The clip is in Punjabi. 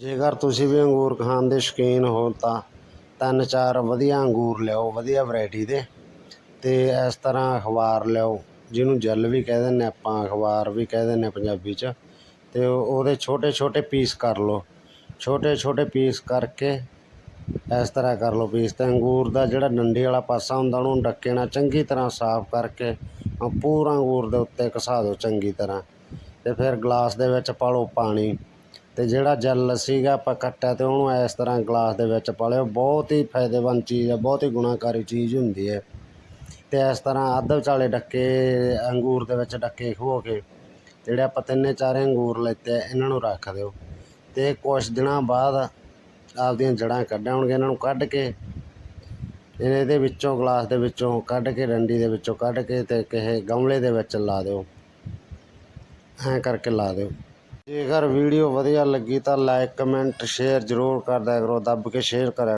ਜੇਕਰ ਤੁਸੀਂ ਵੀ ਅੰਗੂਰ ਖਾਣ ਦੇ ਸ਼ੌਕੀਨ ਹੋ, ਤਾਂ ਤਿੰਨ ਚਾਰ ਵਧੀਆ ਅੰਗੂਰ ਲਿਆਓ, ਵਧੀਆ ਵੈਰਾਈਟੀ ਦੇ। ਅਤੇ ਇਸ ਤਰ੍ਹਾਂ ਅਖਬਾਰ ਲਿਆਓ, ਜਿਹਨੂੰ ਜੈੱਲ ਵੀ ਕਹਿ ਦਿੰਦੇ ਆਪਾਂ, ਅਖਬਾਰ ਵੀ ਕਹਿ ਦਿੰਦੇ ਪੰਜਾਬੀ 'ਚ। ਅਤੇ ਉਹਦੇ ਛੋਟੇ ਛੋਟੇ ਪੀਸ ਕਰ ਲਓ। ਛੋਟੇ ਛੋਟੇ ਪੀਸ ਕਰਕੇ ਇਸ ਤਰ੍ਹਾਂ ਕਰ ਲਓ ਪੀਸ ਅਤੇ ਅੰਗੂਰ ਦਾ ਜਿਹੜਾ ਡੰਡੀ ਵਾਲਾ ਪਾਸਾ ਹੁੰਦਾ, ਉਹਨੂੰ ਡੱਕੇ ਨਾਲ ਚੰਗੀ ਤਰ੍ਹਾਂ ਸਾਫ਼ ਕਰਕੇ ਪੂਰਾ ਅੰਗੂਰ ਦੇ ਉੱਤੇ ਘਸਾ ਦਿਓ ਚੰਗੀ ਤਰ੍ਹਾਂ। ਅਤੇ ਫਿਰ ਗਲਾਸ ਦੇ ਵਿੱਚ ਪਾ ਲਓ ਪਾਣੀ। ਅਤੇ ਜਿਹੜਾ ਜੈੱਲ ਸੀਗਾ ਆਪਾਂ ਕੱਟਿਆ ਅਤੇ ਉਹਨੂੰ ਇਸ ਤਰ੍ਹਾਂ ਗਲਾਸ ਦੇ ਵਿੱਚ ਪਾ ਲਿਓ ਬਹੁਤ ਹੀ ਫਾਇਦੇਮੰਦ ਚੀਜ਼ ਹੈ, ਬਹੁਤ ਹੀ ਗੁਣਾਕਾਰੀ ਚੀਜ਼ ਹੁੰਦੀ ਹੈ। ਅਤੇ ਇਸ ਤਰ੍ਹਾਂ ਅੱਧ ਵਿਚਾਲੇ ਡੱਕੇ, ਅੰਗੂਰ ਦੇ ਵਿੱਚ ਡੱਕੇ ਖੋ ਕੇ ਜਿਹੜੇ ਆਪਾਂ ਤਿੰਨੇ ਚਾਰੇ ਅੰਗੂਰ ਲੈਤੇ ਇਹਨਾਂ ਨੂੰ ਰੱਖ ਦਿਓ। ਅਤੇ ਕੁਛ ਦਿਨਾਂ ਬਾਅਦ ਆਪਦੀਆਂ ਜੜ੍ਹਾਂ ਕੱਢਣਗੇ ਇਹਨਾਂ ਨੂੰ ਕੱਢ ਕੇ ਇਹਦੇ ਵਿੱਚੋਂ, ਗਲਾਸ ਦੇ ਵਿੱਚੋਂ ਕੱਢ ਕੇ, ਡੰਡੀ ਦੇ ਵਿੱਚੋਂ ਕੱਢ ਕੇ ਅਤੇ ਕਿਸੇ ਗਮਲੇ ਦੇ ਵਿੱਚ ਲਾ ਦਿਓ। ਐਂ ਕਰਕੇ ਲਾ ਦਿਓ। ਜੇਕਰ ਵੀਡੀਓ ਵਧੀਆ ਲੱਗੀ ਤਾਂ ਲਾਈਕ, ਕਮੈਂਟ, ਸ਼ੇਅਰ ਜ਼ਰੂਰ ਕਰ ਦਿਆ ਕਰੋ, ਦੱਬ ਕੇ ਸ਼ੇਅਰ ਕਰਿਆ